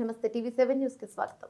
నమస్తే TV seven న్యూస్కి స్వాగతం.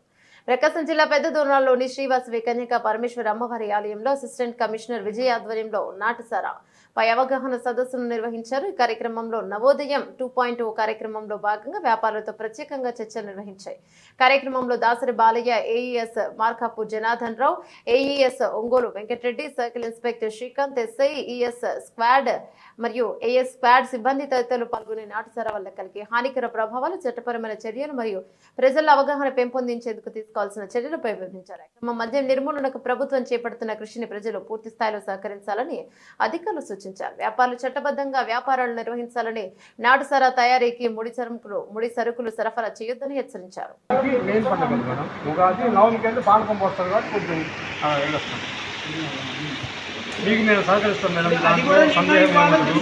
ప్రకాశం జిల్లా పెద్ద దూరంలోని శ్రీవాస వికన్యక పరమేశ్వర అమ్మవారి ఆలయంలో అసిస్టెంట్ కమిషనర్ విజయ్ ఆధ్వర్యంలో నాటుసారా పై అవగాహన సదస్సును నిర్వహించారు. ఈ కార్యక్రమంలో నవోదయం టూ పాయింట్ కార్యక్రమంలో భాగంగా వ్యాపారులతో ప్రత్యేకంగా చర్చలు నిర్వహించాయి. కార్యక్రమంలో Dasari Balayya AES Markapur Janardhan Rao AES Ongole Venkata Reddy circle inspector Srikanth SI ES squad మరియు ఏఎస్ స్క్వాడ్ సిబ్బంది తదితరులు పాల్గొనే నాటుసారా వల్ల కలిగే హానికర ప్రభావాలు చట్టపరమైన చర్యలు మరియు ప్రజల అవగాహన పెంపొందించేందుకు తీసుకోవాల్సిన చర్యలపై వివరించారు క్రమ మద్యం నిర్మూలనకు ప్రభుత్వం చేపడుతున్న కృషిని ప్రజలు పూర్తి స్థాయిలో సహకరించాలని అధికారులు సూచించారు. వ్యాపారులు చట్టబద్ధంగా వ్యాపారాలు నిర్వహించాలని నాటుసారా తయారీకి ముడి సరుకులు ముడి సరుకులు సరఫరా చేయొద్దని హెచ్చరించారు. మీకు నేను సహకరిస్తాను మేడం. దాంట్లో సందేహం ఏముండదు.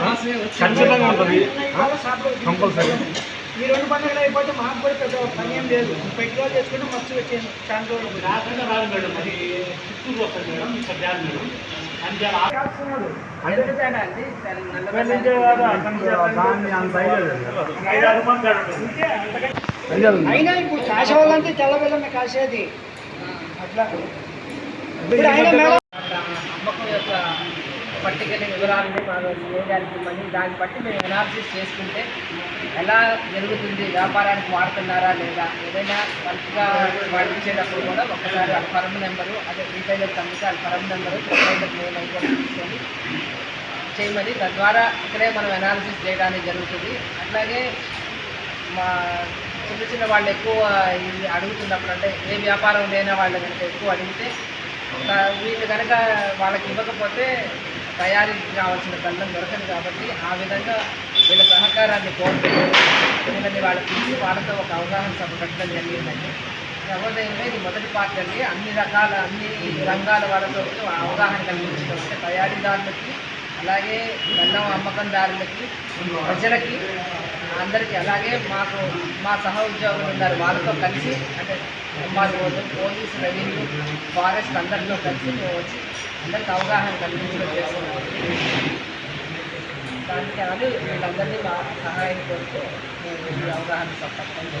ఆ, ఖచ్చితంగా ఉంటుంది. కంపల్సరీ. ఈ రెండు పండుగలు అయిపోతే మాకు కూడా పెద్ద పని ఏం లేదు. పెట్రోల్ చేసుకుంటే మస్తు వచ్చేది చాలా రోజులు రాకుండా రాదు మేడం. అది చిత్తూరు వస్తుంది మేడం ఇక్కడ మేడం. అయినా ఇప్పుడు కాసే వాళ్ళంటే తెల్ల బెల్లమే కాసేది అట్లా. ఇప్పుడు యొక్క పట్టికని వివరాలని మనం చేయడానికి మళ్ళీ దాన్ని బట్టి మేము అనాలిసిస్ చేసుకుంటే ఎలా జరుగుతుంది వ్యాపారానికి వాడుతున్నారా లేదా? ఏదైనా మంచిగా వాడించేటప్పుడు కూడా ఒకసారి వాళ్ళ ఫరం నెంబరు అదే రీటైలర్ కమిటీ వాళ్ళ ఫరం నెంబరు రీటైలర్ నేమ్ అయితే తీసుకొని చేయమని తద్వారా ఇక్కడే మనం అనాలిసిస్ చేయడానికి జరుగుతుంది. అట్లాగే మా చిన్న చిన్న వాళ్ళు ఎక్కువ ఇది అడుగుతున్నప్పుడు అంటే ఏ వ్యాపారం లేని వాళ్ళు కనుక ఎక్కువ అడిగితే వీళ్ళు కనుక వాళ్ళకి ఇవ్వకపోతే తయారీకి కావాల్సిన బెల్లం దొరకదు కాబట్టి ఆ విధంగా వీళ్ళ సహకారాన్ని కోరుతూ వీళ్ళని వాళ్ళకి వాళ్ళతో ఒక అవగాహన సభ పెట్టడం జరిగిందండి. సహోదయంలో ఇది మొదటి పార్ట్ అండి అన్ని రకాల అన్ని రంగాల వాళ్ళతో అవగాహన కలిగించడం అంటే తయారీదారులకి అలాగే బెల్లం అమ్మకందారులకి ప్రజలకి అందరికీ అలాగే మాకు మా సహ ఉద్యోగులు ఉన్నారు. వాళ్ళతో కలిసి అంటే మాకు పోలీస్ రెవెన్యూ ఫారెస్ట్ అందరితో కలిసి మేము వచ్చి అందరికి అవగాహన కల్పించడం చేస్తున్నాం. దానికి అని వీళ్ళందరినీ మా సహాయం కోరుతూ మేము అవగాహన తప్పకుండా